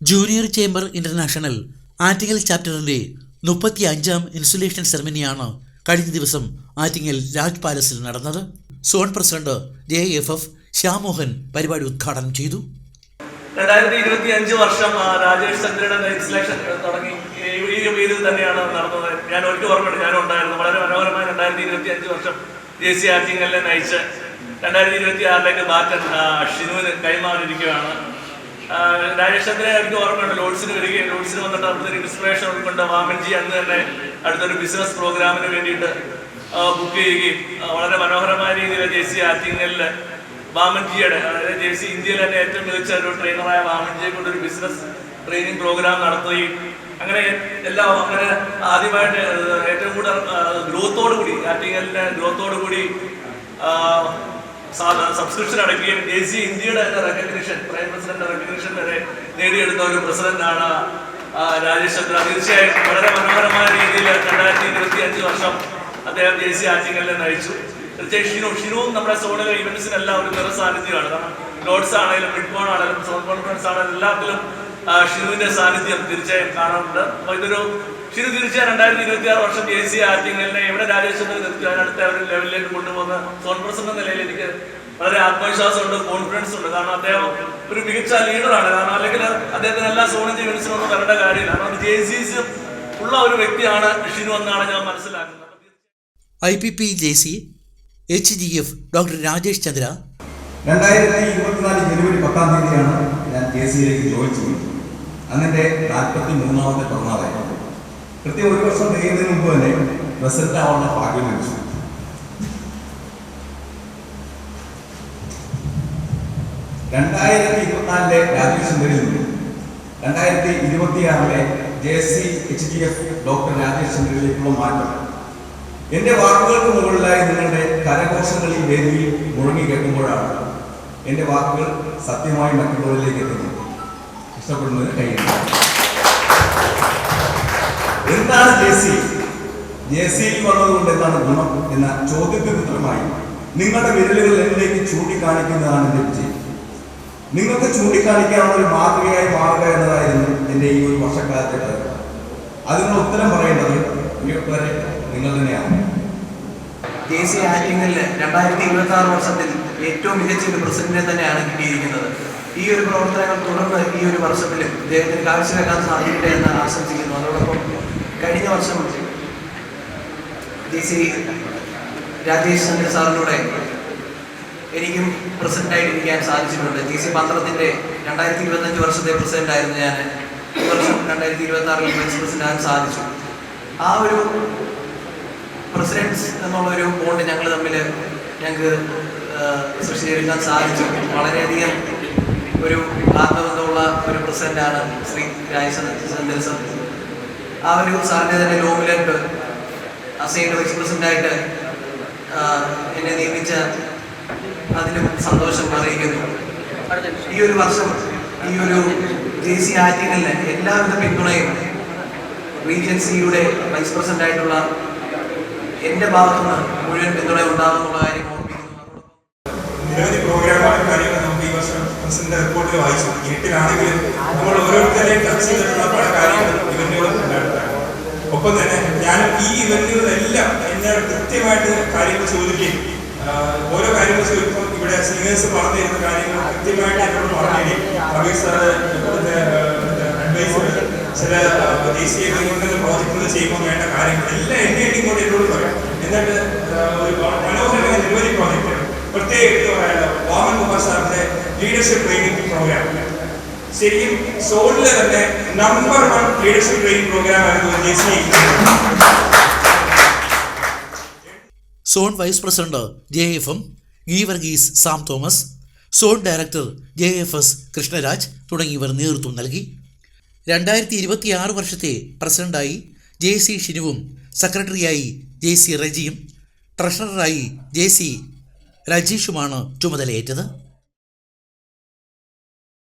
Junior chamber international Attingal ചാപ്റ്ററിന്റെ മുപ്പത്തി അഞ്ചാം ഇൻസുലേഷൻ സെറമണിയാണ് കഴിഞ്ഞ ദിവസം ആറ്റിങ്ങൽ രാജ് പാലസിൽ നടന്നത്. Zone president J F F Shyamohan പരിപാടി ഉദ്ഘാടനം ചെയ്തു. രണ്ടായിരത്തി ഇരുപത്തി അഞ്ച് വർഷം രാജേഷ് ചന്ദ്രയുടെ ഇൻസ്റ്റലേഷൻ തുടങ്ങി. ഈ ഈ തന്നെയാണ് നടന്നത്. ഞാൻ ഒരിക്കൽ ഓർമ്മയുണ്ട് ഞാനും ഉണ്ടായിരുന്നു. വളരെ മനോഹരമായി രണ്ടായിരത്തി ഇരുപത്തി അഞ്ച് വർഷം ജെ സി ആറ്റിങ്ങലിനെ നയിച്ച് രണ്ടായിരത്തി ഇരുപത്തി ആറിലേക്ക് ബാറ്റൻ ഷിനുവിന് കൈമാറിയിരിക്കുകയാണ്. ആ, രാജേഷ് ചന്ദ്രനെ എനിക്ക് ഓർമ്മയുണ്ട് ലോഡ്സിന് വരികയും ലോഡ്സിന് വന്നിട്ട് അവിടുത്തെ ഒരു ഇൻസ്പിറേഷൻ ഉൾക്കൊണ്ട് വാമൻജി അന്ന് തന്നെ അടുത്തൊരു ബിസിനസ് പ്രോഗ്രാമിന് വേണ്ടിയിട്ട് ബുക്ക് ചെയ്യുകയും വളരെ മനോഹരമായ രീതിയിൽ ജെ സി ആറ്റിങ്ങലിൽ വാമൻജിയുടെ അതായത് ജെ സി ഇന്ത്യയിൽ തന്നെ ഏറ്റവും മികച്ച ഒരു ട്രെയിനറായ വാമൻജിയെ കൊണ്ട് ഒരു ബിസിനസ് ട്രെയിനിങ് പ്രോഗ്രാം നടത്തുകയും അങ്ങനെ എല്ലാ അങ്ങനെ ആദ്യമായിട്ട് ഏറ്റവും കൂടുതൽ ഗ്രോത്തോടു കൂടി ആറ്റിങ്ങലിന്റെ ഗ്രോത്തോടു കൂടി സബ്സ്ക്രിപ്ഷൻ അടയ്ക്കുകയും സി ഇന്ത്യയുടെ തന്നെ റെക്കഗ്നിഷൻ പ്രൈം പ്രസിഡന്റ് റെക്കഗ്നിഷൻ വരെ നേടിയെടുത്ത ഒരു പ്രസിഡന്റാണ് രാജേഷ് ചന്ദ്ര. തീർച്ചയായും വളരെ മനോഹരമായ രീതിയിൽ രണ്ടായിരത്തി ഇരുപത്തി അഞ്ച് വർഷം അദ്ദേഹം സി ആറ്റിങ്ങലിനെ നയിച്ചു. തീർച്ചയായും ഷിനു ഷിനുവും നമ്മുടെ സോണിലെ ഇവന്റ്സിനെല്ലാം ഒരു നിറ സാന്നിധ്യമാണ്. കാരണം ലോഡ്സ് ആണെങ്കിലും മിഡ്ബോൺ ആണെങ്കിലും സോൺ കോൺഫറൻസ് ആണെങ്കിലും എല്ലാത്തിലും ഷിനുവിന്റെ സാന്നിധ്യം തീർച്ചയായും കാണാറുണ്ട്. അപ്പൊ ഇതൊരു ഷിനു തീർച്ചയായും രണ്ടായിരത്തി ഇരുപത്തി ആറ് വർഷം ജെ സി ആറ്റിങ്ങലിനെ എവിടെ രാജേശ്വരനെ നിർത്തിയാൽ അടുത്ത ഒരു ലെവലിലേക്ക് കൊണ്ടുപോകുന്ന കോൺഫറൻസ് എന്ന നിലയിൽ എനിക്ക് വളരെ ആത്മവിശ്വാസമുണ്ട് കോൺഫിഡൻസ് ഉണ്ട്. കാരണം അദ്ദേഹം ഒരു മികച്ച ലീഡറാണ് കാരണം അല്ലെങ്കിൽ അദ്ദേഹത്തിന് എല്ലാ സോണിജ് ഒന്നും വരേണ്ട കാര്യമില്ല. കാരണം ജെ സി ഉള്ള ഒരു വ്യക്തിയാണ് ഷിനു എന്നാണ് ഞാൻ മനസ്സിലാക്കുന്നത്. I P P J C H G F doctor Rajesh Chandra. രണ്ടായിരത്തി ഇരുപത്തിനാല് ജനുവരി പത്താം തീയതിയാണ് ഞാൻ കെ സിയിലേക്ക് ജോയിൻ ചെയ്തത്. അന്നെന്റെ നാൽപ്പത്തി മൂന്നാമത്തെ പിറന്നാളായി കൃത്യം ഒരു വർഷം തികയുന്നതിന് മുമ്പ് തന്നെ റിസൾട്ട് ആവാനുള്ള ഭാഗ്യം ലഭിച്ചു. രണ്ടായിരത്തി ഇരുപത്തിനാലിലെ രാജേഷ് ചന്ദ്രയിൽ നിന്നും രണ്ടായിരത്തി ഇരുപത്തിയാറിലെ J C H D F doctor Rajesh ചന്ദ്രയിലേക്കുള്ള മാറ്റം. എന്റെ വാക്കുകൾക്ക് മുകളിലായി നിങ്ങളുടെ കരഘോഷങ്ങൾ ഈ വേദിയിൽ മുഴങ്ങി കേൾക്കുമ്പോഴാണ് എന്റെ വാക്കുകൾ സത്യമായി മറ്റുള്ളവരിലേക്ക് എത്തുന്നത്. ഇഷ്ടപ്പെടുന്നതിന് കഴിയുന്നത് എന്താണ് ജെ സി ജെ സിയിൽ വന്നതുകൊണ്ട് എന്താണ് ഗുണം എന്ന ചോദ്യത്തിന് ഉത്തരമായി. നിങ്ങളുടെ വിരലുകൾ എന്നിലേക്ക് ചൂണ്ടിക്കാണിക്കുന്നതാണ് എന്റെ വിജയം. നിങ്ങൾക്ക് ചൂണ്ടിക്കാണിക്കാവുന്ന ഒരു മാതൃകയായി മാറുക എന്നതായിരുന്നു എന്റെ ഈ ഒരു വർഷക്കാലത്തെ പ്രയത്നം അതിനുള്ള ഉത്തരം പറയേണ്ടത് നിങ്ങൾ തന്നെയാണ്. കെ സി ആറ്റിങ്ങലിൽ രണ്ടായിരത്തി ഇരുപത്തി ആറ് വർഷത്തിൽ ഏറ്റവും മികച്ച ഒരു പ്രസിഡന്റിനെ തന്നെയാണ് കിട്ടിയിരിക്കുന്നത്. ഈ ഒരു പ്രവർത്തനങ്ങൾ തുടർന്ന് ഈ ഒരു വർഷത്തിൽ ഇദ്ദേഹത്തിന് കാഴ്ചവെക്കാൻ സാധിക്കട്ടെ എന്ന് ആശംസിക്കുന്നു. അതോടൊപ്പം കഴിഞ്ഞ വർഷം ഡി സി രാജേഷ് ചന്ദ്ര സാറിലൂടെ എനിക്കും പ്രസിഡന്റായിട്ട് ഇരിക്കാൻ സാധിച്ചിട്ടുണ്ട്. ഡി സി പത്രത്തിന്റെ രണ്ടായിരത്തി ഇരുപത്തഞ്ച് വർഷത്തെ പ്രസിഡന്റ് ആയിരുന്നു ഞാൻ. ഈ വർഷം രണ്ടായിരത്തി ഇരുപത്തി ആറിൽ വൈസ് പ്രസിഡന്റ് ആകാൻ സാധിച്ചു. ആ ഒരു പ്രസിഡൻസ് എന്നുള്ള ഒരു ബോണ്ട് ഞങ്ങൾ തമ്മിൽ ഞങ്ങൾക്ക് സൃഷ്ടിച്ചെടുക്കാൻ സാധിച്ചു. വളരെയധികം ഒരു ആത്മബന്ധമുള്ള ഒരു പ്രസിഡന്റാണ് ശ്രീ രാജേഷ് സർ. ഒരു സാറിന്റെ തന്നെ ലോമിലായിട്ട് അസൈൻഡ് വൈസ് പ്രസിഡന്റായിട്ട് എന്നെ നിയമിച്ച അതിലും സന്തോഷം അറിയിക്കുന്നു. ഈ ഒരു വർഷം ഈ ഒരു ജെ സി ആറ്റിങ്ങലിന് എല്ലാവിധ പിന്തുണയും റീജൻസിയുടെ വൈസ് പ്രസിഡന്റ് ആയിട്ടുള്ള എന്റെ ഭാഗത്തുനിന്ന് മുഴുവൻ പിന്തുണ ഉണ്ടാകുന്നുള്ള കാര്യം നിരവധി പ്രോഗ്രാമുകളും കാര്യങ്ങളും നമുക്ക് ഈ വർഷം പ്രസിഡന്റ് റിപ്പോർട്ടിൽ വായിച്ചു. എട്ടിലാണെങ്കിലും നമ്മൾ ഓരോരുത്തരെയും ടച്ച് ചെയ്തിട്ടുള്ള പല കാര്യങ്ങളും ഒപ്പം തന്നെ ഞാൻ ഈ ഇവന്റുകളെല്ലാം എന്നെ കൃത്യമായിട്ട് കാര്യങ്ങൾ ചോദിക്കുകയും ഓരോ കാര്യങ്ങൾ ചോദിക്കുമ്പോൾ ഇവിടെ സീനിയേഴ്സ് പറഞ്ഞു തരുന്ന കാര്യങ്ങൾ കൃത്യമായിട്ട് എന്നോട് പറഞ്ഞു റബീഷ് സാറ് അഡ്വൈസർ ചില ദേശീയ ഗവൺമെന്റ് പ്രോജക്റ്റുകൾ ചെയ്യുമ്പോൾ വേണ്ട കാര്യങ്ങൾ എല്ലാം എന്നെ ഇങ്ങോട്ട് എന്നോട് പറയാം. എന്നിട്ട് ഒരു മനോഹരമായ നിരവധി പ്രോജക്റ്റുകൾ പ്രത്യേകിച്ച് വാമൻ കുമാർ സാറിന്റെ ലീഡർഷിപ്പ് ട്രെയിനിങ് പ്രോഗ്രാം ശരിക്കും സോളിലെ തന്നെ number one leadership training programme ആയിരുന്നു C zone vice president J F M Geevarghese Sam Thomas zone director J F S Krishnaraj തുടങ്ങിയവർ നേതൃത്വം നൽകി. രണ്ടായിരത്തി ഇരുപത്തിയാറ് വർഷത്തെ പ്രസിഡന്റായി ജെ സി ഷിനുവും സെക്രട്ടറിയായി ജെ സി റജിയും ട്രഷററായി ജെ സി രജീഷുമാണ് ചുമതലയേറ്റത്.